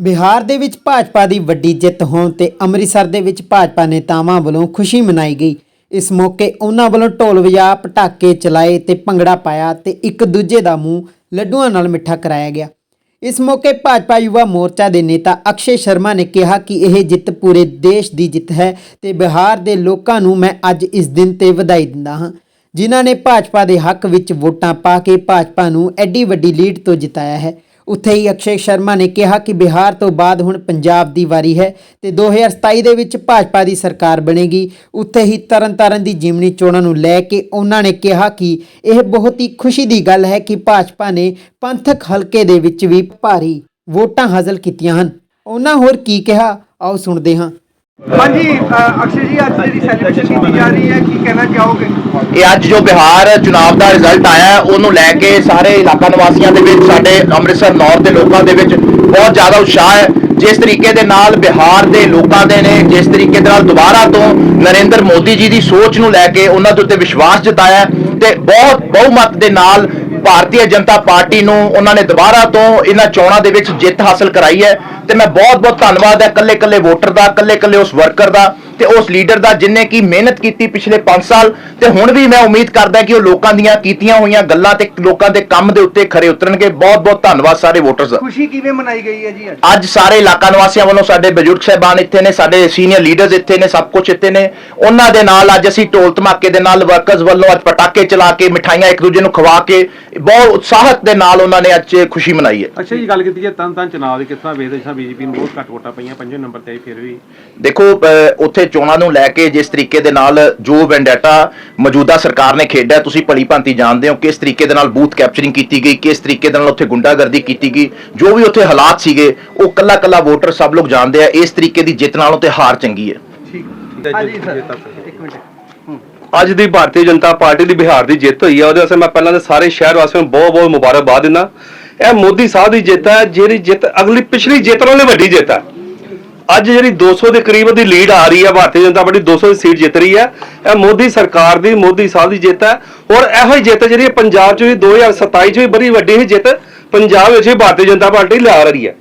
ਬਿਹਾਰ ਦੇ ਵਿੱਚ ਭਾਜਪਾ ਦੀ ਵੱਡੀ ਜਿੱਤ ਹੋਣ ਤੇ ਅੰਮ੍ਰਿਤਸਰ ਦੇ ਵਿੱਚ ਭਾਜਪਾ ਨੇਤਾਵਾਂ ਵੱਲੋਂ ਖੁਸ਼ੀ ਮਨਾਈ ਗਈ। ਇਸ ਮੌਕੇ ਉਹਨਾਂ ਵੱਲੋਂ ਢੋਲ ਵਜਾ, ਪਟਾਕੇ ਚਲਾਏ ਤੇ ਭੰਗੜਾ ਪਾਇਆ ਤੇ ਇੱਕ ਦੂਜੇ ਦਾ ਮੂੰਹ ਲੱਡੂਆਂ ਨਾਲ ਮਿੱਠਾ ਕਰਾਇਆ ਗਿਆ। ਇਸ ਮੌਕੇ ਭਾਜਪਾ ਯੁਵਾ ਮੋਰਚਾ ਦੇ ਨੇਤਾ ਅਕਸ਼ੇ ਸ਼ਰਮਾ ਨੇ ਕਿਹਾ ਕਿ ਇਹ ਜਿੱਤ ਪੂਰੇ ਦੇਸ਼ ਦੀ ਜਿੱਤ ਹੈ ਤੇ ਬਿਹਾਰ ਦੇ ਲੋਕਾਂ ਨੂੰ ਮੈਂ ਅੱਜ ਇਸ ਦਿਨ ਤੇ ਵਧਾਈ ਦਿੰਦਾ ਹਾਂ। ਜਿਨ੍ਹਾਂ ਨੇ ਭਾਜਪਾ ਦੇ ਹੱਕ ਵਿੱਚ ਵੋਟਾਂ ਪਾ ਕੇ ਭਾਜਪਾ ਨੂੰ ਐਡੀ ਵੱਡੀ ਲੀਡ ਤੋਂ ਜਿਤਾਇਆ ਹੈ। ਉੱਥੇ ਹੀ ਅਕਸ਼ੇ ਸ਼ਰਮਾ ਨੇ ਕਿਹਾ ਕਿ ਬਿਹਾਰ ਤੋਂ ਬਾਅਦ ਹੁਣ ਪੰਜਾਬ ਦੀ ਵਾਰੀ ਹੈ ਤੇ 2027 ਦੇ ਵਿੱਚ ਭਾਜਪਾ ਦੀ ਸਰਕਾਰ ਬਣੇਗੀ। ਉੱਥੇ ਹੀ ਤਰਨਤਾਰਨ ਦੀ ਜਿਮਨੀ ਚੋਣਾਂ ਨੂੰ ਲੈ ਕੇ ਉਹਨਾਂ ਨੇ ਕਿਹਾ ਕਿ ਇਹ ਬਹੁਤ ਹੀ ਖੁਸ਼ੀ ਦੀ ਗੱਲ ਹੈ ਕਿ ਭਾਜਪਾ ਨੇ ਪੰਥਕ ਹਲਕੇ ਦੇ ਵਿੱਚ ਵੀ ਭਾਰੀ ਵੋਟਾਂ ਹਾਸਲ ਕੀਤੀਆਂ ਹਨ। ਉਹਨਾਂ ਹੋਰ ਕੀ ਕਿਹਾ? ਆਓ ਸੁਣਦੇ ਹਾਂ। ਹਾਂਜੀ ਅਕਸ਼ੇ ਜੀ ਅੱਜ ਜਿਹੜੀ ਸੈਲੀਬ੍ਰੇਸ਼ਨ ਕੀਤੀ ਜਾ ਰਹੀ ਹੈ ਕੀ ਕਹਿਣਾ ਚਾਹੋਗੇ? ਇਹ ਅੱਜ ਜੋ ਬਿਹਾਰ ਚੁਣਾਵ ਦਾ ਰਿਜ਼ਲਟ ਆਇਆ ਉਹਨੂੰ ਲੈ ਕੇ ਸਾਰੇ ਇਲਾਕਾ ਨਿਵਾਸੀਆਂ ਦੇ ਵਿੱਚ ਸਾਡੇ ਅੰਮ੍ਰਿਤਸਰ ਨੌਰ ਦੇ ਲੋਕਾਂ ਦੇ ਵਿੱਚ ਬਹੁਤ ਜ਼ਿਆਦਾ ਉਤਸ਼ਾਹ ਹੈ। ਜਿਸ ਤਰੀਕੇ ਦੇ ਨਾਲ ਬਿਹਾਰ ਦੇ ਲੋਕਾਂ ਦੇ ਨੇ ਜਿਸ ਤਰੀਕੇ ਦੇ ਨਾਲ ਦੁਬਾਰਾ ਤੋਂ ਨਰਿੰਦਰ ਮੋਦੀ ਜੀ ਦੀ ਸੋਚ ਨੂੰ ਲੈ ਕੇ ਉਹਨਾਂ ਦੇ ਉੱਤੇ ਵਿਸ਼ਵਾਸ ਜਤਾਇਆ ਤੇ ਬਹੁਤ ਬਹੁਮਤ ਦੇ ਨਾਲ ਭਾਰਤੀ ਜਨਤਾ ਪਾਰਟੀ ਨੂੰ ਉਹਨਾਂ ਨੇ ਦੁਬਾਰਾ ਤੋਂ ਇਹਨਾਂ ਚੋਣਾਂ ਦੇ ਵਿੱਚ ਜਿੱਤ ਹਾਸਲ ਕਰਾਈ ਹੈ ਤੇ ਮੈਂ ਬਹੁਤ ਬਹੁਤ ਧੰਨਵਾਦ ਹੈ ਕੱਲੇ ਕੱਲੇ ਵੋਟਰ ਦਾ ਕੱਲੇ ਕੱਲੇ ਉਸ ਵਰਕਰ ਦਾ। ਤੇ ਉਸ ਲੀਡਰ ਦਾ ਜਿਨੇ ਕੀ ਮਿਹਨਤ ਕੀਤੀ ਪਿਛਲੇ 5 ਸਾਲ ਤੇ ਹੁਣ ਵੀ ਮੈਂ ਉਮੀਦ ਕਰਦਾ ਕਿ ਉਹ ਲੋਕਾਂ ਦੀਆਂ ਕੀਤੀਆਂ ਹੋਈਆਂ ਗੱਲਾਂ ਤੇ ਲੋਕਾਂ ਦੇ ਕੰਮ ਦੇ ਉੱਤੇ ਖਰੇ ਉਤਰਨਗੇ। ਬਹੁਤ ਬਹੁਤ ਧੰਨਵਾਦ ਸਾਰੇ ਵੋਟਰਸ ਦਾ। ਖੁਸ਼ੀ ਕਿਵੇਂ ਮਨਾਈ ਗਈ ਹੈ ਜੀ ਅੱਜ? ਅੱਜ ਸਾਰੇ ਇਲਾਕਾ ਨਿਵਾਸੀਆਂ ਵੱਲੋਂ ਸਾਡੇ ਬਜ਼ੁਰਗ ਸਹਿਬਾਨ ਇੱਥੇ ਨੇ ਸਾਡੇ ਸੀਨੀਅਰ ਲੀਡਰਸ ਇੱਥੇ ਨੇ ਸਭ ਕੁਝ ਇੱਥੇ ਨੇ। ਉਹਨਾਂ ਦੇ ਨਾਲ ਅੱਜ ਅਸੀਂ ਢੋਲ ਧਮਾਕੇ ਦੇ ਨਾਲ ਵਰਕਰਸ ਵੱਲੋਂ ਅੱਜ ਪਟਾਕੇ ਚਲਾ ਕੇ ਮਿਠਾਈਆਂ ਇੱਕ ਦੂਜੇ ਨੂੰ ਖਵਾ ਕੇ ਬਹੁਤ ਉਤਸ਼ਾਹਤ ਦੇ ਨਾਲ ਉਹਨਾਂ ਨੇ ਅੱਜ ਖੁਸ਼ੀ ਮਨਾਈ ਹੈ। ਅੱਛਾ ਜੀ ਗੱਲ ਕੀਤੀ ਜੇ ਤਨ ਤਨ ਚੁਣਾਵ ਦੀ ਕਿਸ ਜਿਸ ਬੀਜੇਪੀ ਨੂੰ ਬਹੁਤ ਘੱਟ ਵੋਟਾਂ ਪਈਆਂ ਪੰਜਵੇਂ ਨੰਬਰ ਤੇ ਆਈ ਫਿਰ ਵੀ। ਦੇਖੋ ਅਹ, ਉੱਥੇ ਚੋਣਾਂ ਨੂੰ ਲੈ ਕੇ ਜਿਸ ਤਰੀਕੇ ਦੇ ਨਾਲ ਜੋ ਵੈਂਡੇਟਾ ਮੌਜੂਦਾ ਸਰਕਾਰ ਨੇ ਖੇਡਿਆ ਤੁਸੀਂ ਭਲੀ ਭਾਂਤੀ ਜਾਣਦੇ ਹੋ ਕਿਸ ਤਰੀਕੇ ਦੇ ਨਾਲ ਬੂਥ ਕੈਪਚਰਿੰਗ ਕੀਤੀ ਗਈ ਕਿਸ ਤਰੀਕੇ ਦੇ ਨਾਲ ਉੱਥੇ ਗੁੰਡਾਗਰਦੀ ਕੀਤੀ ਗਈ ਜੋ ਵੀ ਉੱਥੇ ਹਾਲਾਤ ਸੀਗੇ ਉਹ ਕੱਲਾ ਕੱਲਾ ਵੋਟਰ ਸਭ ਲੋਕ ਜਾਣਦੇ ਆ ਇਸ ਤਰੀਕੇ ਦੀ ਜਿੱਤ ਨਾਲੋਂ ਤੇ ਹਾਰ ਚੰਗੀ ਹੈ। ਠੀਕ ਹਾਂਜੀ ਸਰ ਇੱਕ ਮਿੰਟ। ਹੂੰ। ਅੱਜ ਦੀ ਭਾਰਤੀ ਜਨਤਾ ਪਾਰਟੀ ਦੀ ਬਿਹਾਰ ਦੀ ਜਿੱਤ ਹੋਈ ਹੈ ਉਹਦੇ ਵਾਸਤੇ ਮੈਂ ਪਹਿਲਾਂ ਤਾਂ ਸਾਰੇ ਸ਼ਹਿਰ ਵਾਸੀਆਂ ਨੂੰ ਬਹੁਤ ਬਹੁਤ ਮੁਬਾਰਕਬਾਦ ਦਿੰਦਾ। ਇਹ ਮੋਦੀ ਸਾਹਿਬ ਦੀ ਜਿੱਤ ਹੈ ਜਿਹੜੀ ਜਿੱਤ ਅਗਲੀ ਪਿਛਲੀ ਜਿੱਤ ਨਾਲੋਂ ਵੱਡੀ ਜਿੱਤ ਹੈ। ਅੱਜ ਜਿਹੜੀ 200 ਦੇ ਕਰੀਬ ਦੀ ਲੀਡ ਆ ਰਹੀ ਹੈ ਭਾਰਤੀ ਜਨਤਾ ਪਾਰਟੀ 200 ਦੀ ਸੀਟ ਜਿੱਤ ਰਹੀ ਹੈ। ਇਹ ਮੋਦੀ ਸਰਕਾਰ ਦੀ, ਮੋਦੀ ਸਾਹਿਬ ਦੀ ਜਿੱਤ ਹੈ। ਔਰ ਇਹੋ ਹੀ ਜਿੱਤ ਜਿਹੜੀ ਪੰਜਾਬ 'ਚ ਵੀ 2027 'ਚ ਵੀ ਬੜੀ ਵੱਡੀ ਹੀ ਜਿੱਤ ਪੰਜਾਬ ਵਿੱਚ ਵੀ ਭਾਰਤੀ ਜਨਤਾ ਪਾਰਟੀ ਲਿਆ ਰਹੀ ਹੈ।